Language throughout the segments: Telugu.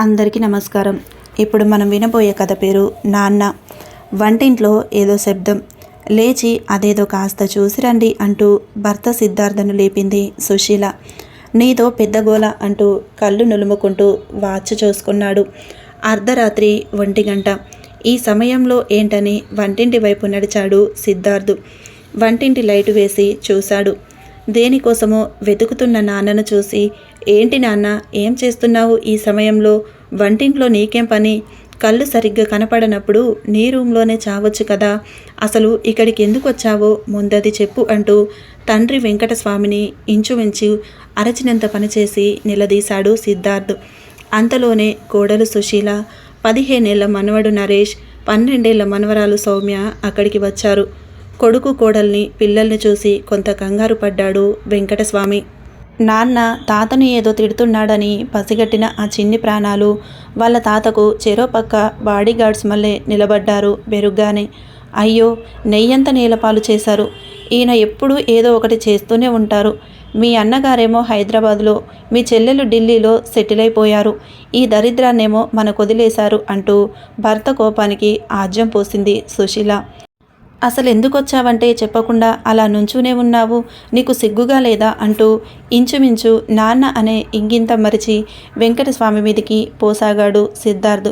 అందరికీ నమస్కారం. ఇప్పుడు మనం వినబోయే కథ పేరు నాన్న. వంటింట్లో ఏదో శబ్దం. లేచి అదేదో కాస్త చూసిరండి అంటూ భర్త సిద్ధార్థను లేపింది సుశీల. నీతో పెద్దగోల అంటూ కళ్ళు నులుముకుంటూ వాచ్ చూసుకున్నాడు. అర్ధరాత్రి ఒంటి గంట. ఈ సమయంలో ఏంటని వంటింటి వైపు నడిచాడు సిద్ధార్థు. వంటింటి లైటు వేసి చూశాడు. దేనికోసమో వెతుకుతున్న నాన్నను చూసి ఏంటి నాన్న ఏం చేస్తున్నావు ఈ సమయంలో? వంటింట్లో నీకేం పని? కళ్ళు సరిగ్గా కనపడనప్పుడు నీ రూమ్లోనే చావచ్చు కదా. అసలు ఇక్కడికి ఎందుకు వచ్చావో ముందది చెప్పు అంటూ తండ్రి వెంకటస్వామిని ఇంచుమించు అరచినంత పనిచేసి నిలదీశాడు సిద్ధార్థ్. అంతలోనే కోడలు సుశీల పదిహేనేళ్ళ మనవడు నరేష్ పన్నెండేళ్ళ మనవరాలు సౌమ్య అక్కడికి వచ్చారు. కొడుకు కోడల్ని పిల్లల్ని చూసి కొంత కంగారు పడ్డాడు వెంకటస్వామి. నాన్న తాతను ఏదో తిడుతున్నాడని పసిగట్టిన ఆ చిన్ని ప్రాణాలు వాళ్ళ తాతకు చెరోపక్క బాడీగార్డ్స్ మళ్ళీ నిలబడ్డారు బెరుగ్గానే అయ్యో నెయ్యంత నీలపాలు చేశారు. ఈయన ఎప్పుడూ ఏదో ఒకటి చేస్తూనే ఉంటారు. మీ అన్నగారేమో హైదరాబాద్లో మీ చెల్లెలు ఢిల్లీలో సెటిల్ అయిపోయారు ఈ దరిద్రాన్నేమో మన కొదిలేశారు అంటూ భర్త కోపానికి ఆజ్యం పోసింది సుశీల. అసలు ఎందుకు వచ్చావంటే చెప్పకుండా అలా నుంచునే ఉన్నావు? నీకు సిగ్గుగా లేదా? అంటూ ఇంచుమించు నాన్న అనే ఇంగింత మరిచి వెంకటస్వామి మీదికి పోసాగాడు సిద్ధార్థ్.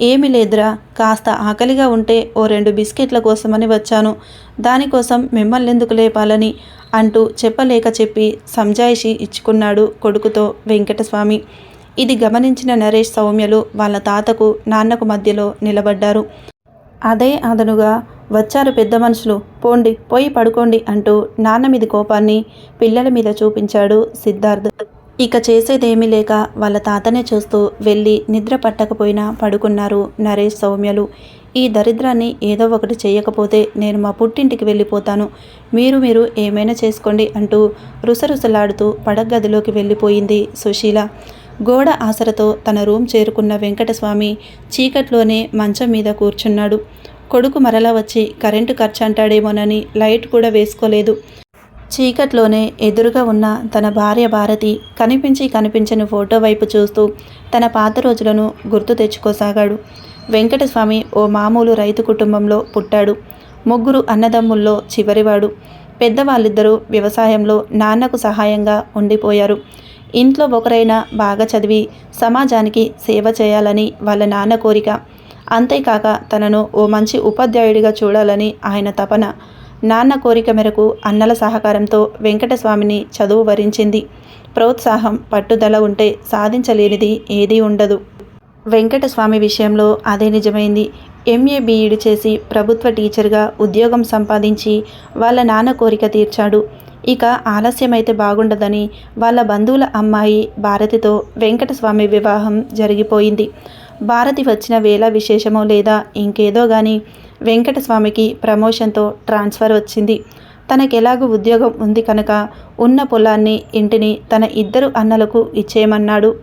ఏమి లేదురా కాస్త ఆకలిగా ఉంటే ఓ రెండు బిస్కెట్ల కోసమని వచ్చాను. దానికోసం మిమ్మల్ని ఎందుకు లేపాలని? అంటూ చెప్పలేక చెప్పి సంజాయిషి ఇచ్చుకున్నాడు కొడుకుతో వెంకటస్వామి. ఇది గమనించిన నరేష్ సౌమ్యలు వాళ్ళ తాతకు నాన్నకు మధ్యలో నిలబడ్డారు. అదే అదనుగా వచ్చారు పెద్ద మనుషులు. పోండి పోయి పడుకోండి అంటూ నాన్న మీద కోపాన్ని పిల్లల మీద చూపించాడు సిద్ధార్థ్. ఇక చేసేదేమీ లేక వాళ్ళ తాతనే చూస్తూ వెళ్ళి నిద్ర పట్టకపోయినా పడుకున్నారు నరేష్ సౌమ్యలు. ఈ దరిద్రాన్ని ఏదో ఒకటి చేయకపోతే నేను మా పుట్టింటికి వెళ్ళిపోతాను. మీరు మీరు ఏమైనా చేసుకోండి అంటూ రుసరుసలాడుతూ పడగదిలోకి వెళ్ళిపోయింది సుశీల. గోడ ఆసరతో తన రూమ్ చేరుకున్న వెంకటస్వామి చీకట్లోనే మంచం మీద కూర్చున్నాడు. కొడుకు మరలా వచ్చి కరెంటు ఖర్చు అంటాడేమోనని లైట్ కూడా వేసుకోలేదు. చీకట్లోనే ఎదురుగా ఉన్న తన భార్య భారతి కనిపించి కనిపించని ఫోటో వైపు చూస్తూ తన పాత రోజులను గుర్తు తెచ్చుకోసాగాడు. వెంకటస్వామి ఓ మామూలు రైతు కుటుంబంలో పుట్టాడు. ముగ్గురు అన్నదమ్ముల్లో చివరివాడు. పెద్దవాళ్ళిద్దరూ వ్యవసాయంలో నాన్నకు సహాయంగా ఉండిపోయారు. ఇంట్లో ఒకరైనా బాగా చదివి సమాజానికి సేవ చేయాలని వాళ్ళ నాన్న కోరిక. అంతేకాక తనను ఓ మంచి ఉపాధ్యాయుడిగా చూడాలని ఆయన తపన. నాన్న కోరిక మేరకు అన్నల సహకారంతో వెంకటస్వామిని చదువు వరించింది. ప్రోత్సాహం పట్టుదల ఉంటే సాధించలేనిది ఏదీ ఉండదు. వెంకటస్వామి విషయంలో అదే నిజమైంది. ఎంఏ బీఈడి చేసి ప్రభుత్వ టీచర్గా ఉద్యోగం సంపాదించి వాళ్ళ నాన్న కోరిక తీర్చాడు. ఇక ఆలస్యమైతే బాగుండదని వాళ్ళ బంధువుల అమ్మాయి భారతితో వెంకటస్వామి వివాహం జరిగిపోయింది. భారతి వచ్చిన వేళ విశేషమో లేదా ఇంకేదో కానీ వెంకటస్వామికి ప్రమోషన్తో ట్రాన్స్ఫర్ వచ్చింది. తనకెలాగూ ఉద్యోగం ఉంది కనుక ఉన్న పొలాన్ని ఇంటిని తన ఇద్దరు అన్నలకు ఇచ్చేయమన్నాడు.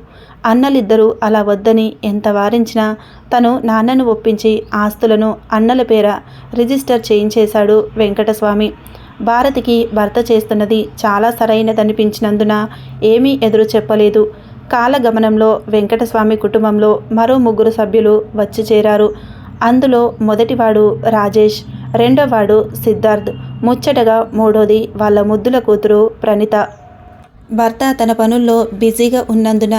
అన్నలిద్దరూ అలా వద్దని ఎంత వారించినా తను నాన్నను ఒప్పించి ఆస్తులను అన్నల పేర రిజిస్టర్ చేయించేశాడు వెంకటస్వామి. భారతికి భర్త చేస్తున్నది చాలా సరైనదనిపించినందున ఏమీ ఎదురు చెప్పలేదు. కాలగమనంలో వెంకటస్వామి కుటుంబంలో మరో ముగ్గురు సభ్యులు వచ్చి చేరారు. అందులో మొదటివాడు రాజేష్ రెండోవాడు సిద్ధార్థ్ ముచ్చటగా మూడోది వాళ్ళ ముద్దుల కూతురు ప్రణిత. భర్త తన పనుల్లో బిజీగా ఉన్నందున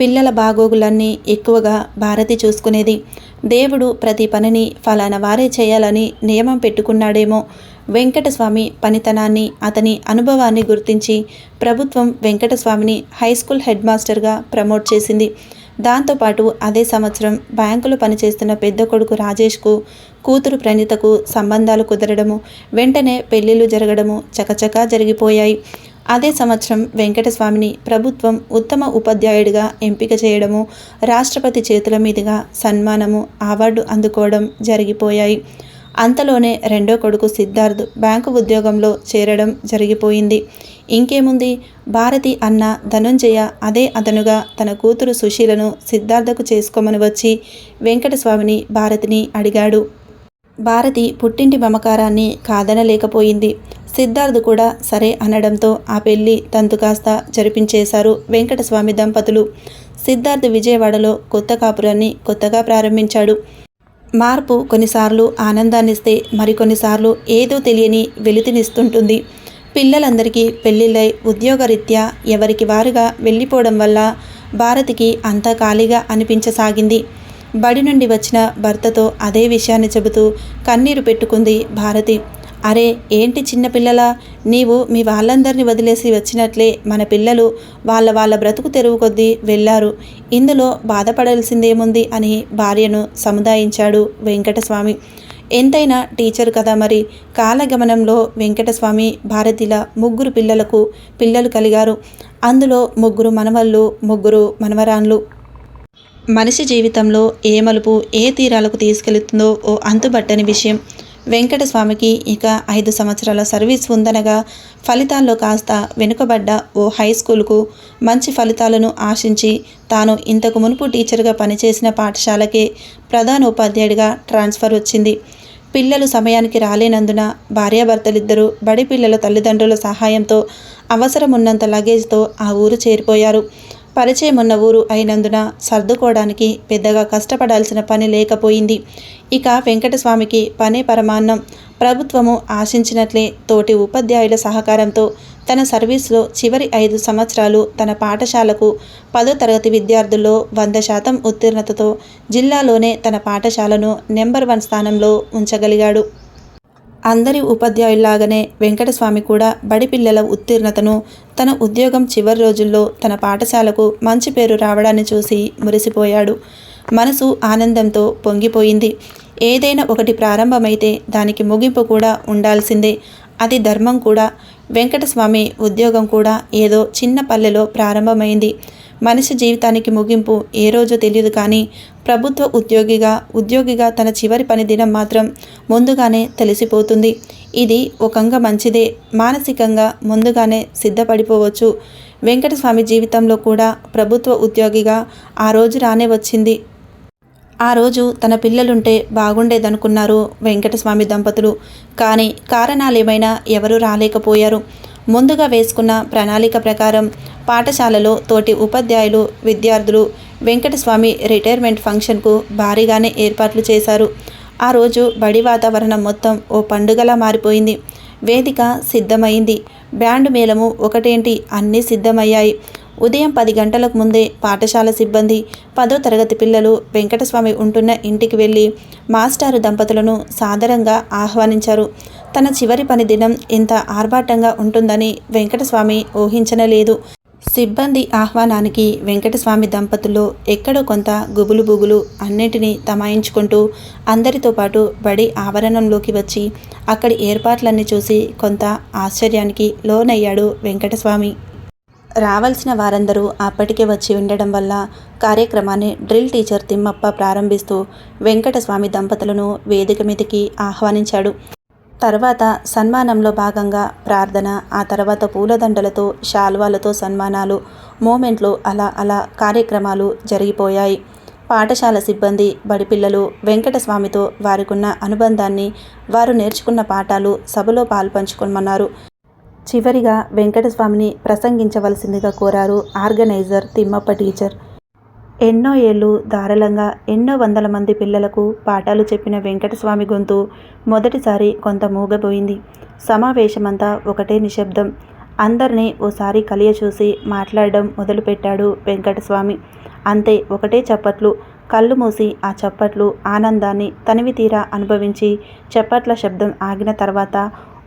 పిల్లల బాగోగులన్నీ ఎక్కువగా భారతి చూసుకునేది. దేవుడు ప్రతి పనిని ఫలానా వారే చేయాలని నియమం పెట్టుకున్నాడేమో. వెంకటస్వామి పనితనాన్ని అతని అనుభవాన్ని గుర్తించి ప్రభుత్వం వెంకటస్వామిని హై స్కూల్ హెడ్ మాస్టర్గా ప్రమోట్ చేసింది. దాంతోపాటు అదే సంవత్సరం బ్యాంకులో పనిచేస్తున్న పెద్ద కొడుకు రాజేష్కు కూతురు ప్రణీతకు సంబంధాలు కుదరడము వెంటనే పెళ్ళిళ్ళు జరగడము చకచకా జరిగిపోయాయి. అదే సంవత్సరం వెంకటస్వామిని ప్రభుత్వం ఉత్తమ ఉపాధ్యాయుడిగా ఎంపిక చేయడము రాష్ట్రపతి చేతుల మీదుగా సన్మానము అవార్డు అందుకోవడం జరిగిపోయాయి. అంతలోనే రెండో కొడుకు సిద్ధార్థ్ బ్యాంకు ఉద్యోగంలో చేరడం జరిగిపోయింది. ఇంకేముంది? భారతి అన్న ధనుంజయ అదే అదనుగా తన కూతురు సుశీలను సిద్ధార్థకు చేసుకోమని వచ్చి వెంకటస్వామిని భారతిని అడిగాడు. భారతి పుట్టింటి మమకారాన్ని కాదనలేకపోయింది. సిద్ధార్థ్ కూడా సరే అనడంతో ఆ పెళ్ళి తంతు కాస్త జరిపించేశారు వెంకటస్వామి దంపతులు. సిద్ధార్థ్ విజయవాడలో కొత్త కాపురాన్ని కొత్తగా ప్రారంభించాడు. మార్పు కొన్నిసార్లు ఆనందాన్నిస్తే మరికొన్నిసార్లు ఏదో తెలియని వెలితినిస్తుంటుంది. పిల్లలందరికీ పెళ్ళిళ్ళై ఉద్యోగరీత్యా ఎవరికి వారుగా వెళ్ళిపోవడం వల్ల భారతికి అంతా ఖాళీగా అనిపించసాగింది. బడి నుండి వచ్చిన భర్తతో అదే విషయాన్ని చెబుతూ కన్నీరు పెట్టుకుంది భారతి. అరే ఏంటి చిన్నపిల్లలా నీవు మీ వాళ్ళందరినీ వదిలేసి వచ్చినట్లే మన పిల్లలు వాళ్ళ వాళ్ళ బ్రతుకు తెరువు కొద్దీ వెళ్ళారు. ఇందులో బాధపడాల్సిందేముంది అని భార్యను సముదాయించాడు వెంకటస్వామి. ఎంతైనా టీచర్ కదా మరి. కాలగమనంలో వెంకటస్వామి భారతిల ముగ్గురు పిల్లలకు పిల్లలు కలిగారు. అందులో ముగ్గురు మనవళ్ళు ముగ్గురు మనవరాన్లు. మనిషి జీవితంలో ఏ మలుపు ఏ తీరాలకు తీసుకెళ్తుందో ఓ అంతుబట్టని విషయం. వెంకటస్వామికి ఇక ఐదు సంవత్సరాల సర్వీస్ ఉందనగా ఫలితాల్లో కాస్త వెనుకబడ్డ ఓ హై స్కూల్కు మంచి ఫలితాలను ఆశించి తాను ఇంతకు మునుపు టీచర్గా పనిచేసిన పాఠశాలకే ప్రధాన ఉపాధ్యాయుడిగా ట్రాన్స్ఫర్ వచ్చింది. పిల్లలు సమయానికి రాలేనందున భార్యాభర్తలిద్దరూ బడి పిల్లల తల్లిదండ్రుల సహాయంతో అవసరం ఉన్నంత లగేజ్తో ఆ ఊరు చేరిపోయారు. పరిచయం ఉన్న ఊరు అయినందున సర్దుకోవడానికి పెద్దగా కష్టపడాల్సిన పని లేకపోయింది. ఇక వెంకటస్వామికి పనే పరమాన్నం. ప్రభుత్వము ఆశించినట్లే తోటి ఉపాధ్యాయుల సహకారంతో తన సర్వీస్లో చివరి ఐదు సంవత్సరాలు తన పాఠశాలకు పదో తరగతి విద్యార్థుల్లో వంద శాతం ఉత్తీర్ణతతో జిల్లాలోనే తన పాఠశాలను నెంబర్ వన్ స్థానంలో ఉంచగలిగాడు. అందరి ఉపాధ్యాయుల్లాగానే వెంకటస్వామి కూడా బడి పిల్లల ఉత్తీర్ణతను తన ఉద్యోగం చివరి రోజుల్లో తన పాఠశాలకు మంచి పేరు రావడాన్ని చూసి మురిసిపోయాడు. మనసు ఆనందంతో పొంగిపోయింది. ఏదైనా ఒకటి ప్రారంభమైతే దానికి ముగింపు కూడా ఉండాల్సిందే. అది ధర్మం కూడా. వెంకటస్వామి ఉద్యోగం కూడా ఏదో చిన్న పల్లెలో ప్రారంభమైంది. మనిషి జీవితానికి ముగింపు ఏ రోజో తెలియదు కానీ ప్రభుత్వ ఉద్యోగిగా ఉద్యోగిగా తన చివరి పని దినం మాత్రం ముందుగానే తెలిసిపోతుంది. ఇది ఒకంగా మంచిదే. మానసికంగా ముందుగానే సిద్ధపడిపోవచ్చు. వెంకటస్వామి జీవితంలో కూడా ప్రభుత్వ ఉద్యోగిగా ఆ రోజు రానే వచ్చింది. ఆ రోజు తన పిల్లలుంటే బాగుండేదనుకున్నారు వెంకటస్వామి దంపతులు. కానీ కారణాలేమైనా ఎవరూ రాలేకపోయారు. ముందుగా వేసుకున్న ప్రణాళిక ప్రకారం పాఠశాలలో తోటి ఉపాధ్యాయులు విద్యార్థులు వెంకటస్వామి రిటైర్మెంట్ ఫంక్షన్కు భారీగానే ఏర్పాట్లు చేశారు. ఆ రోజు బడి వాతావరణం మొత్తం ఓ పండుగలా మారిపోయింది. వేదిక సిద్ధమైంది. బ్యాండ్ మేళము ఒకటేంటి? అన్నీ సిద్ధమయ్యాయి. ఉదయం పది గంటలకు ముందే పాఠశాల సిబ్బంది పదో తరగతి పిల్లలు వెంకటస్వామి ఉంటున్న ఇంటికి వెళ్ళి మాస్టారు దంపతులను సాదరంగా ఆహ్వానించారు. తన చివరి పని దినం ఇంత ఆర్భాటంగా ఉంటుందని వెంకటస్వామి ఊహించనలేదు. సిబ్బంది ఆహ్వానానికి వెంకటస్వామి దంపతుల్లో ఎక్కడో కొంత గుబులు బుగులు అన్నింటినీ తమాయించుకుంటూ అందరితో పాటు బడి ఆవరణంలోకి వచ్చి అక్కడి ఏర్పాట్లన్నీ చూసి కొంత ఆశ్చర్యానికి లోనయ్యాడు వెంకటస్వామి. రావాల్సిన వారందరూ అప్పటికే వచ్చి ఉండడం వల్ల కార్యక్రమాన్ని డ్రిల్ టీచర్ తిమ్మప్ప ప్రారంభిస్తూ వెంకటస్వామి దంపతులను వేదిక మీదకి ఆహ్వానించాడు. తర్వాత సన్మానంలో భాగంగా ప్రార్థన ఆ తర్వాత పూలదండలతో శాల్వాలతో సన్మానాలు మూమెంట్లు అలా అలా కార్యక్రమాలు జరిగిపోయాయి. పాఠశాల సిబ్బంది బడిపిల్లలు వెంకటస్వామితో వారికున్న అనుబంధాన్ని వారు నేర్చుకున్న పాఠాలు సభలో పాల్పంచుకోమన్నారు. చివరిగా వెంకటస్వామిని ప్రసంగించవలసిందిగా కోరారు ఆర్గనైజర్ తిమ్మప్ప టీచర్. ఎన్నో ఏళ్ళు ధారాళంగా ఎన్నో వందల మంది పిల్లలకు పాఠాలు చెప్పిన వెంకటస్వామి గొంతు మొదటిసారి కొంత మూగబోయింది. సమావేశమంతా ఒకటే నిశ్శబ్దం. అందరినీ ఓసారి కలియ చూసి మాట్లాడడం మొదలుపెట్టాడు వెంకటస్వామి. అంతే ఒకటే చప్పట్లు. కళ్ళు మూసి ఆ చప్పట్లు ఆనందాన్ని తనివి తీరా అనుభవించి చప్పట్ల శబ్దం ఆగిన తర్వాత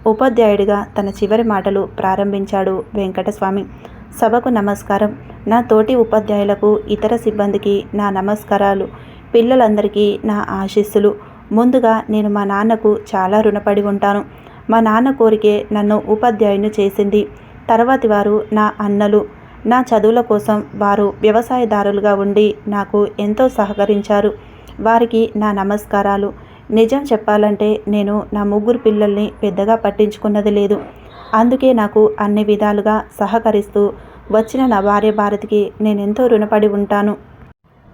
ఉపాధ్యాయుడిగా తన చివరి మాటలు ప్రారంభించాడు వెంకటస్వామి. సభకు నమస్కారం. నా తోటి ఉపాధ్యాయులకు ఇతర సిబ్బందికి నా నమస్కారాలు. పిల్లలందరికీ నా ఆశీస్సులు. ముందుగా నేను మా నాన్నకు చాలా రుణపడి ఉంటాను. మా నాన్న కోరికే నన్ను ఉపాధ్యాయుని చేసింది. తర్వాతి వారు నా అన్నలు. నా చదువుల కోసం వారు వ్యవసాయదారులుగా ఉండి నాకు ఎంతో సహకరించారు. వారికి నా నమస్కారాలు. నిజం చెప్పాలంటే నేను నా ముగ్గురు పిల్లల్ని పెద్దగా పట్టించుకున్నది లేదు. అందుకే నాకు అన్ని విధాలుగా సహకరిస్తూ వచ్చిన నా భార్య భారతికి నేనెంతో రుణపడి ఉంటాను.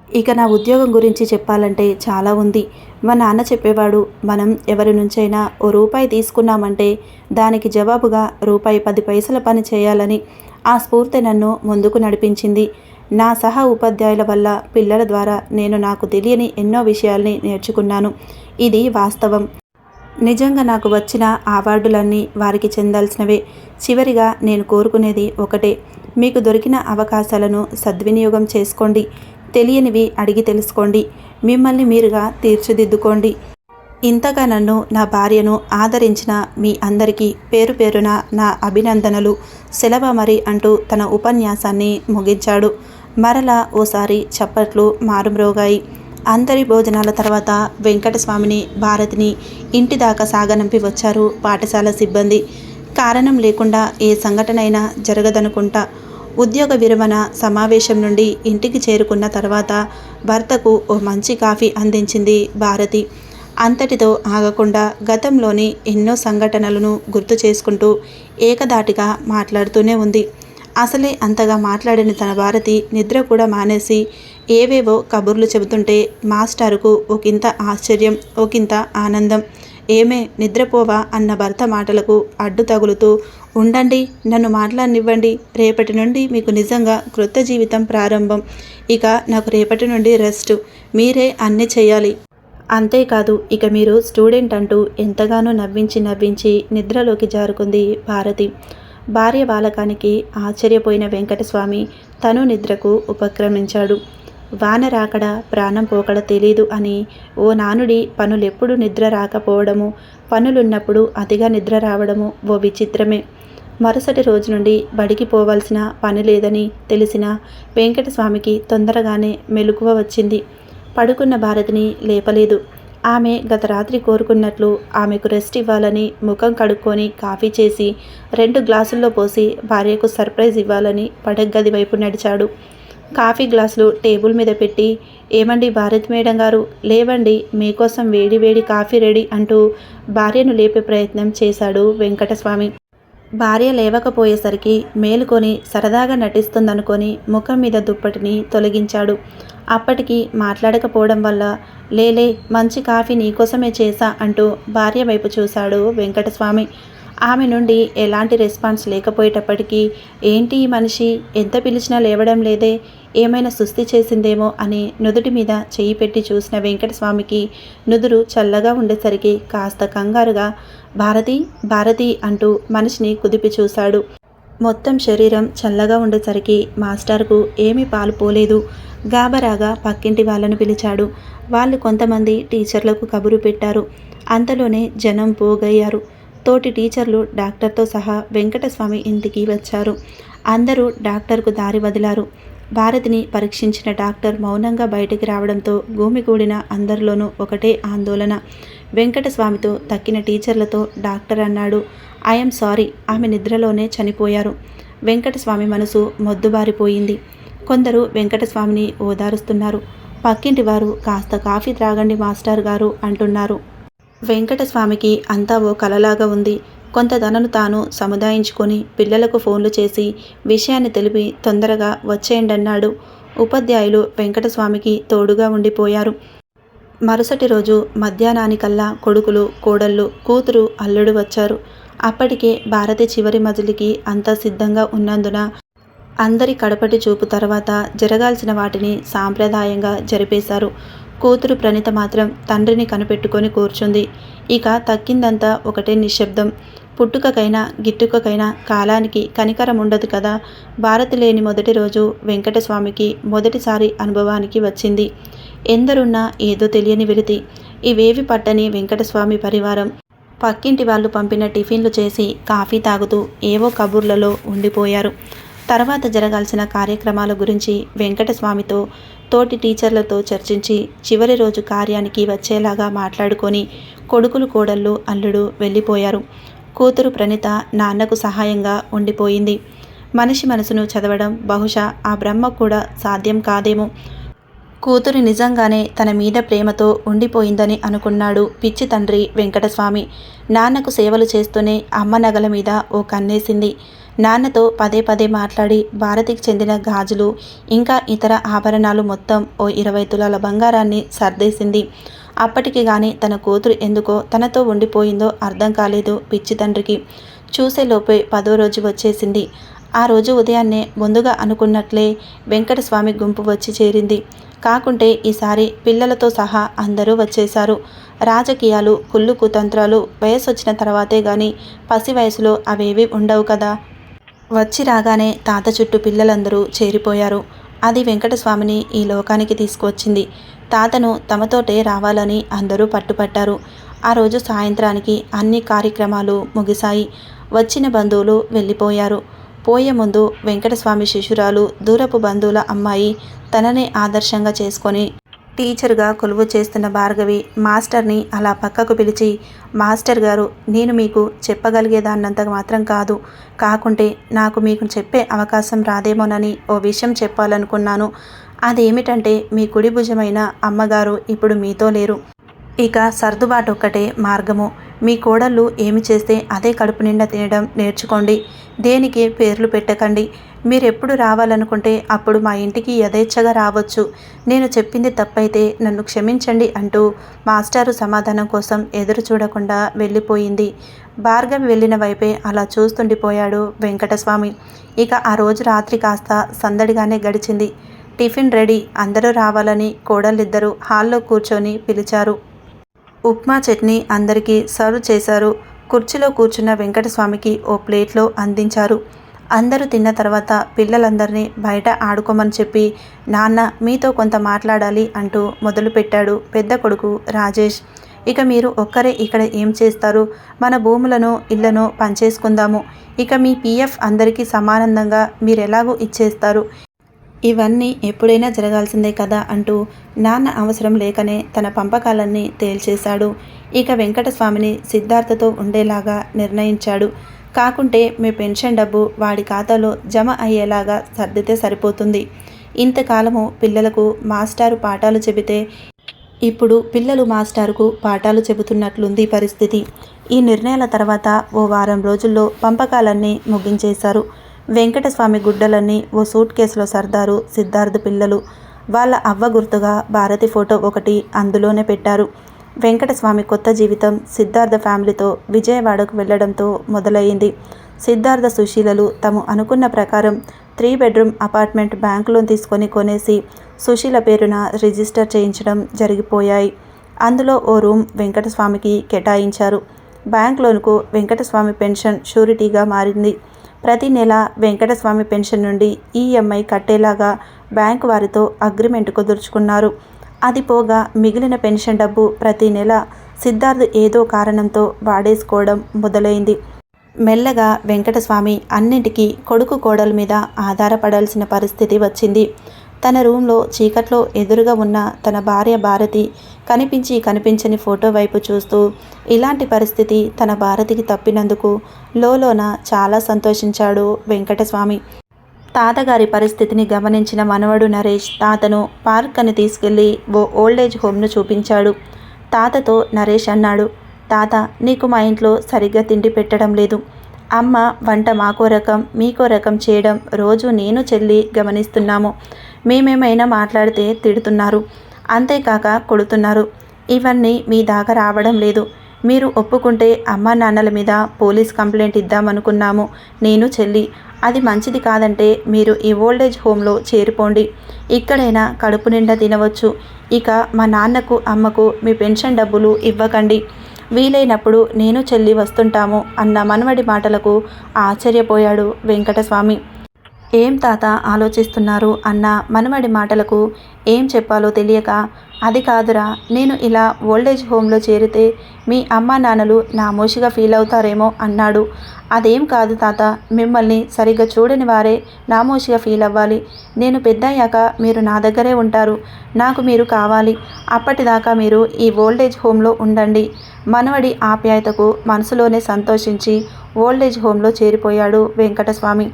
ఇక నా ఉద్యోగం గురించి చెప్పాలంటే చాలా ఉంది. మా నాన్న చెప్పేవాడు మనం ఎవరి నుంచైనా ఓ రూపాయి తీసుకున్నామంటే దానికి జవాబుగా రూపాయి పది పైసల పని చేయాలని ఆ స్ఫూర్తి నన్ను ముందుకు నడిపించింది. నా సహా ఉపాధ్యాయుల వల్ల పిల్లల ద్వారా నేను నాకు తెలియని ఎన్నో విషయాల్ని నేర్చుకున్నాను. ఇది వాస్తవం. నిజంగా నాకు వచ్చిన అవార్డులన్నీ వారికి చెందాల్సినవే. చివరిగా నేను కోరుకునేది ఒకటే. మీకు దొరికిన అవకాశాలను సద్వినియోగం చేసుకోండి. తెలియనివి అడిగి తెలుసుకోండి. మిమ్మల్ని మీరుగా తీర్చిదిద్దుకోండి. ఇంతగా నన్ను నా భార్యను ఆదరించిన మీ అందరికీ పేరు పేరున నా అభినందనలు. సెలవ మరి అంటూ తన ఉపన్యాసాన్ని ముగించాడు. మరలా ఓసారి చప్పట్లు మారుమ్రోగాయి. అందరి భోజనాల తర్వాత వెంకటస్వామిని భారతిని ఇంటి దాకా సాగనంపి వచ్చారు పాఠశాల సిబ్బంది. కారణం లేకుండా ఏ సంఘటన అయినా జరగదనుకుంటా. ఉద్యోగ విరమణ సమావేశం నుండి ఇంటికి చేరుకున్న తర్వాత భర్తకు ఓ మంచి కాఫీ అందించింది భారతి. అంతటితో ఆగకుండా గతంలోని ఎన్నో సంఘటనలను గుర్తు చేసుకుంటూ ఏకదాటిగా మాట్లాడుతూనే ఉంది. అసలే అంతగా మాట్లాడిన తన భారతి నిద్ర కూడా మానేసి ఏవేవో కబుర్లు చెబుతుంటే మాస్టారుకు ఒకంత ఆశ్చర్యం ఒకంత ఆనందం. ఏమే నిద్రపోవా అన్న భర్త మాటలకు అడ్డు తగులుతూ ఉండండి నన్ను మాట్లాడనివ్వండి. రేపటి నుండి మీకు నిజంగా క్రొత్త జీవితం ప్రారంభం. ఇక నాకు రేపటి నుండి రెస్ట్. మీరే అన్నీ చేయాలి. అంతేకాదు ఇక మీరు స్టూడెంట్ అంటూ ఎంతగానో నవ్వించి నవ్వించి నిద్రలోకి జారుకుంది భారతి. భార్య బాలకానికి ఆశ్చర్యపోయిన వెంకటస్వామి తను నిద్రకు ఉపక్రమించాడు. వాన రాకడ ప్రాణం పోకడ తెలీదు అని ఓ నానుడి పనులెప్పుడు నిద్ర రాకపోవడము పనులున్నప్పుడు అతిగా నిద్ర రావడము ఓ విచిత్రమే. మరుసటి రోజు నుండి బడికి పోవాల్సిన పని లేదని తెలిసిన వెంకటస్వామికి తొందరగానే మెలకువ వచ్చింది. పడుకున్న భారతిని లేపలేదు. ఆమె గత రాత్రి కోరుకున్నట్లు ఆమెకు రెస్ట్ ఇవ్వాలని ముఖం కడుక్కొని కాఫీ చేసి రెండు గ్లాసుల్లో పోసి భార్యకు సర్ప్రైజ్ ఇవ్వాలని పడగ్గది వైపు నడిచాడు. కాఫీ గ్లాసులు టేబుల్ మీద పెట్టి ఏమండి భారత్ మేడం గారు లేవండి మీకోసం వేడి వేడి కాఫీ రెడీ అంటూ భార్యను లేపే ప్రయత్నం చేశాడు వెంకటస్వామి. భార్య లేవకపోయేసరికి మేలుకొని సరదాగా నటిస్తుందనుకొని ముఖం మీద దుప్పటిని తొలగించాడు. అప్పటికి మాట్లాడకపోవడం వల్ల లేలే మంచి కాఫీ నీకోసమే చేశా అంటూ భార్య వైపు చూశాడు వెంకటస్వామి. ఆమె నుండి ఎలాంటి రెస్పాన్స్ లేకపోయేటప్పటికీ ఏంటి ఈ మనిషి? ఎంత పిలిచినా లేవడం లేదే? ఏమైనా సుస్థి చేసిందేమో అని నుదుటి మీద చెయ్యి పెట్టి చూసిన వెంకటస్వామికి నుదురు చల్లగా ఉండేసరికి కాస్త కంగారుగా భారతి భారతి అంటూ మనిషిని కుదిపి చూశాడు మొత్తం శరీరం చల్లగా ఉండేసరికి మాస్టర్కు ఏమీ పాలు పోలేదు. గాబరాగా పక్కింటి వాళ్ళను పిలిచాడు. వాళ్ళు కొంతమంది టీచర్లకు కబురు పెట్టారు. అంతలోనే జనం పోగయ్యారు. తోటి టీచర్లు డాక్టర్తో సహా వెంకటస్వామి ఇంటికి వచ్చారు. అందరూ డాక్టర్కు దారి వదిలారు. భారతిని పరీక్షించిన డాక్టర్ మౌనంగా బయటికి రావడంతో గూమిగూడిన అందరిలోనూ ఒకటే ఆందోళన. వెంకటస్వామితో తక్కిన టీచర్లతో డాక్టర్ అన్నాడు. I'm sorry. ఆమె నిద్రలోనే చనిపోయారు. వెంకటస్వామి మనసు మొద్దుబారిపోయింది. కొందరు వెంకటస్వామిని ఓదారుస్తున్నారు. పక్కింటి వారు కాస్త కాఫీ త్రాగండి మాస్టర్ గారు అంటున్నారు. వెంకటస్వామికి అంతా ఓ కలలాగా ఉంది. కొంత ధనను తాను సముదాయించుకొని పిల్లలకు ఫోన్లు చేసి విషయాన్ని తెలిపి తొందరగా వచ్చేయండన్నాడు. ఉపాధ్యాయులు వెంకటస్వామికి తోడుగా ఉండిపోయారు. మరుసటి రోజు మధ్యాహ్నానికల్లా కొడుకులు కోడళ్ళు కూతురు అల్లుడు వచ్చారు. అప్పటికే భారతి చివరి మజిలికి అంతా సిద్ధంగా ఉన్నందున అందరి కడపటి చూపు తర్వాత జరగాల్సిన వాటిని సాంప్రదాయంగా జరిపేశారు. కూతురు ప్రణిత మాత్రం తండ్రిని కనిపెట్టుకొని కూర్చుంది. ఇక తక్కిందంతా ఒకటే నిశ్శబ్దం. పుట్టుకకైనా గిట్టుకకైనా కాలానికి కనికరం ఉండదు కదా. భారతి లేని మొదటి రోజు వెంకటస్వామికి మొదటిసారి అనుభవానికి వచ్చింది. ఎందరున్నా ఏదో తెలియని వెలితి. ఇవేవి పట్టని వెంకటస్వామి పరివారం. పక్కింటి వాళ్ళు పంపిన టిఫిన్లు చేసి కాఫీ తాగుతూ ఏవో కబుర్లలో ఉండిపోయారు. తర్వాత జరగాల్సిన కార్యక్రమాల గురించి వెంకటస్వామితో తోటి టీచర్లతో చర్చించి చివరి రోజు కార్యానికి వచ్చేలాగా మాట్లాడుకొని కొడుకులు కోడళ్ళు అల్లుడు వెళ్ళిపోయారు. కూతురు ప్రణిత నాన్నకు సహాయంగా ఉండిపోయింది. మనిషి మనసును చదవడం బహుశా ఆ బ్రహ్మ కూడా సాధ్యం కాదేమో. కూతురు నిజంగానే తన మీద ప్రేమతో ఉండిపోయిందని అనుకున్నాడు పిచ్చి తండ్రి వెంకటస్వామి. నాన్నకు సేవలు చేస్తూనే అమ్మ నగల మీద ఓ కన్నేసింది. నాన్నతో పదే పదే మాట్లాడి భారతికి చెందిన గాజులు ఇంకా ఇతర ఆభరణాలు మొత్తం ఓ ఇరవై తులాల బంగారాన్ని సర్దేసింది. అప్పటికి గాని తన కూతురు ఎందుకో తనతో ఉండిపోయిందో అర్థం కాలేదు పిచ్చి తండ్రికి. చూసేలోపే పదో రోజు వచ్చేసింది. ఆ రోజు ఉదయాన్నే ముందుగా అనుకున్నట్లే వెంకటస్వామి గుంపు వచ్చి చేరింది. కాకుంటే ఈసారి పిల్లలతో సహా అందరూ వచ్చేశారు. రాజకీయాలు కుళ్ళు కుతంత్రాలు వయసు వచ్చిన తర్వాతే గాని పసి వయసులో అవేవి ఉండవు కదా. వచ్చి రాగానే తాత చుట్టూ పిల్లలందరూ చేరిపోయారు. అది వెంకటస్వామిని ఈ లోకానికి తీసుకువచ్చింది. తాతను తమతోటే రావాలని అందరూ పట్టుపట్టారు. ఆ రోజు సాయంత్రానికి అన్ని కార్యక్రమాలు ముగిశాయి. వచ్చిన బంధువులు వెళ్ళిపోయారు. పోయే ముందు వెంకటస్వామి శిశురాలు దూరపు బంధువుల అమ్మాయి తననే ఆదర్శంగా చేసుకొని టీచర్గా కొలువు చేస్తున్న భార్గవి మాస్టర్ని అలా పక్కకు పిలిచి మాస్టర్ గారు నేను మీకు చెప్పగలిగేదాన్నంత మాత్రం కాదు. కాకుంటే నాకు మీకు చెప్పే అవకాశం రాదేమోనని ఓ విషయం చెప్పాలనుకున్నాను. అదేమిటంటే మీ కుడి భుజమైన అమ్మగారు ఇప్పుడు మీతో లేరు. ఇక సర్దుబాటు ఒక్కటే మార్గము. మీ కోడళ్ళు ఏమి చేస్తే అదే కడుపు నిండా తినడం నేర్చుకోండి. దేనికి పేర్లు పెట్టకండి. మీరెప్పుడు రావాలనుకుంటే అప్పుడు మా ఇంటికి యథేచ్ఛగా రావచ్చు. నేను చెప్పింది తప్పైతే నన్ను క్షమించండి అంటూ మాస్టారు సమాధానం కోసం ఎదురు చూడకుండా వెళ్ళిపోయింది. భార్గవి వెళ్ళిన వైపే అలా చూస్తుండిపోయాడు వెంకటస్వామి. ఇక ఆ రోజు రాత్రి కాస్త సందడిగానే గడిచింది. టిఫిన్ రెడీ అందరూ రావాలని కోడలిద్దరూ హాల్లో కూర్చొని పిలిచారు. ఉప్మా చట్నీ అందరికీ సర్వ్ చేశారు. కుర్చీలో కూర్చున్న వెంకటస్వామికి ఓ ప్లేట్లో అందించారు. అందరూ తిన్న తర్వాత పిల్లలందరినీ బయట ఆడుకోమని చెప్పి నాన్న మీతో కొంత మాట్లాడాలి అంటూ మొదలుపెట్టాడు పెద్ద కొడుకు రాజేష్. ఇక మీరు ఒక్కరే ఇక్కడ ఏం చేస్తారు? మన భూములను ఇళ్ళను పంచేసుకుందాము. ఇక మీ పీఎఫ్ అందరికీ సమానందంగా మీరు ఎలాగూ ఇచ్చేస్తారు? ఇవన్నీ ఎప్పుడైనా జరగాల్సిందే కదా అంటూ నాన్న అవసరం లేకనే తన పంపకాలన్నీ తేల్చేశాడు. ఇక వెంకటస్వామిని సిద్ధార్థతో ఉండేలాగా నిర్ణయించాడు. కాకుంటే మీ పెన్షన్ డబ్బు వాడి ఖాతాలో జమ అయ్యేలాగా సర్దితే సరిపోతుంది. ఇంతకాలము పిల్లలకు మాస్టారు పాఠాలు చెబితే ఇప్పుడు పిల్లలు మాస్టారుకు పాఠాలు చెబుతున్నట్లుంది పరిస్థితి. ఈ నిర్ణయాల తర్వాత ఓ వారం రోజుల్లో పంపకాలన్నీ ముగించేశారు. వెంకటస్వామి గుడ్డలన్నీ ఓ సూట్ కేసులో సర్దారు సిద్ధార్థ్ పిల్లలు. వాళ్ళ అవ్వ గుర్తుగా భారతి ఫోటో ఒకటి అందులోనే పెట్టారు. వెంకటస్వామి కొత్త జీవితం సిద్ధార్థ ఫ్యామిలీతో విజయవాడకు వెళ్ళడంతో మొదలయ్యింది. సిద్ధార్థ సుశీలలు తాము అనుకున్న ప్రకారం three bedroom apartment bank loan తీసుకొని కొనేసి సుశీల పేరున రిజిస్టర్ చేయించడం జరిగిపోయాయి. అందులో ఓ రూమ్ వెంకటస్వామికి కేటాయించారు. బ్యాంక్ లోన్కు వెంకటస్వామి పెన్షన్ షూరిటీగా మారింది. ప్రతి నెల వెంకటస్వామి పెన్షన్ నుండి ఈఎంఐ కట్టేలాగా బ్యాంకు వారితో అగ్రిమెంట్ కుదుర్చుకున్నారు. అది పోగా మిగిలిన పెన్షన్ డబ్బు ప్రతి నెల సిద్ధార్థ్ ఏదో కారణంతో వాడేసుకోవడం మొదలైంది. మెల్లగా వెంకటస్వామి అన్నింటికీ కొడుకు కోడల మీద ఆధారపడాల్సిన పరిస్థితి వచ్చింది. తన రూమ్లో చీకట్లో ఎదురుగా ఉన్న తన భార్య భారతి కనిపించి కనిపించని ఫోటో వైపు చూస్తూ ఇలాంటి పరిస్థితి తన భారతికి తప్పినందుకు లోలోన చాలా సంతోషించాడు వెంకటస్వామి. తాతగారి పరిస్థితిని గమనించిన మనవడు నరేష్ తాతను పార్క్ అని తీసుకెళ్ళి ఓ ఓల్డేజ్ హోమ్ను చూపించాడు. తాతతో నరేష్ అన్నాడు తాత నీకు మా ఇంట్లో సరిగ్గా తిండి పెట్టడం లేదు. అమ్మ వంట మాకో రకం మీకో రకం చేయడం రోజు నేను చెల్లి గమనిస్తున్నాము. మేమేమైనా మాట్లాడితే తిడుతున్నారు. అంతేకాక కొడుతున్నారు. ఇవన్నీ మీ దాకా రావడం లేదు. మీరు ఒప్పుకుంటే అమ్మా నాన్నల మీద పోలీస్ కంప్లైంట్ ఇద్దామనుకున్నాము నేను చెల్లి. అది మంచిది కాదంటే మీరు ఈ ఓల్డేజ్ హోమ్లో చేరిపోండి. ఇక్కడైనా కడుపు నిండా తినవచ్చు. ఇక మా నాన్నకు అమ్మకు మీ పెన్షన్ డబ్బులు ఇవ్వకండి. వీలైనప్పుడు నేను చెల్లి వస్తుంటాము అన్న మనవడి మాటలకు ఆశ్చర్యపోయాడు వెంకటస్వామి. ఏం తాత ఆలోచిస్తున్నారు అన్న మనవడి మాటలకు ఏం చెప్పాలో తెలియక అది కాదురా నేను ఇలా ఓల్డేజ్ హోమ్లో చేరితే మీ అమ్మా నాన్నలు నామోషిగా ఫీల్ అవుతారేమో అన్నాడు. అదేం కాదు తాత మిమ్మల్ని సరిగ్గా చూడని వారే నామోషిగా ఫీల్ అవ్వాలి. నేను పెద్దయ్యాక మీరు నా దగ్గరే ఉంటారు. నాకు మీరు కావాలి. అప్పటిదాకా మీరు ఈ ఓల్డేజ్ హోమ్లో ఉండండి. మనవడి ఆప్యాయతకు మనసులోనే సంతోషించి ఓల్డేజ్ హోమ్లో చేరిపోయాడు వెంకటస్వామి.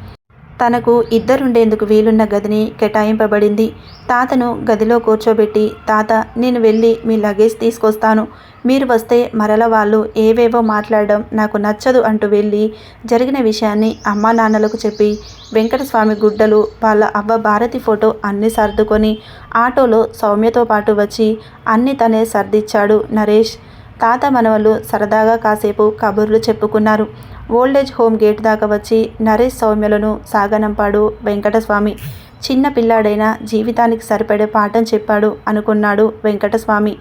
తనకు ఇద్దరుండేందుకు వీలున్న గదిని కేటాయింపబడింది. తాతను గదిలో కూర్చోబెట్టి తాత నేను వెళ్ళి మీ లగేజ్ తీసుకొస్తాను. మీరు వస్తే మరల వాళ్ళు ఏవేవో మాట్లాడడం నాకు నచ్చదు అంటూ వెళ్ళి జరిగిన విషయాన్ని అమ్మా నాన్నలకు చెప్పి వెంకటస్వామి గుడ్డలు వాళ్ళ అవ్వ భారతి ఫోటో అన్నీ సర్దుకొని ఆటోలో సౌమ్యతో పాటు వచ్చి అన్నీ తనే సర్దిచ్చాడు నరేష్. తాత మనవలు సరదాగా కాసేపు కబుర్లు చెప్పుకున్నారు. ఓల్డేజ్ హోమ్ గేట్ దాకా వచ్చి నరేష్ సౌమ్యలను సాగనంపాడు వెంకటస్వామి. చిన్న పిల్లాడైన జీవితానికి సరిపడే పాఠం చెప్పాడు అనుకున్నాడు వెంకటస్వామి.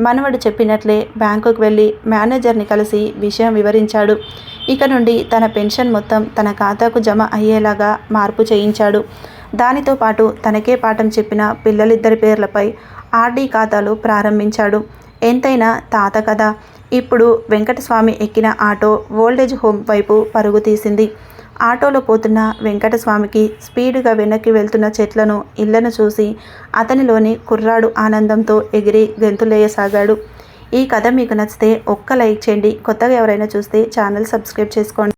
మనవడు చెప్పినట్లే బ్యాంకుకు వెళ్ళి మేనేజర్ని కలిసి విషయం వివరించాడు. ఇక నుండి తన పెన్షన్ మొత్తం తన ఖాతాకు జమ అయ్యేలాగా మార్పు చేయించాడు. దానితో పాటు తనకే పాఠం చెప్పిన పిల్లలిద్దరి పేర్లపై ఆర్డీ ఖాతాలు ప్రారంభించాడు. ఎంతైనా తాత కదా. ఇప్పుడు వెంకటస్వామి ఎక్కిన ఆటో ఓల్డేజ్ హోమ్ వైపు పరుగు తీసింది. ఆటోలో పోతున్న వెంకటస్వామికి స్పీడుగా వెనక్కి వెళ్తున్న చెట్లను ఇళ్ళను చూసి అతనిలోని కుర్రాడు ఆనందంతో ఎగిరి గెంతులేయసాగాడు. ఈ కథ మీకు నచ్చితే ఒక్క లైక్ చేయండి. కొత్తగా ఎవరైనా చూస్తే ఛానల్ సబ్స్క్రైబ్ చేసుకోండి.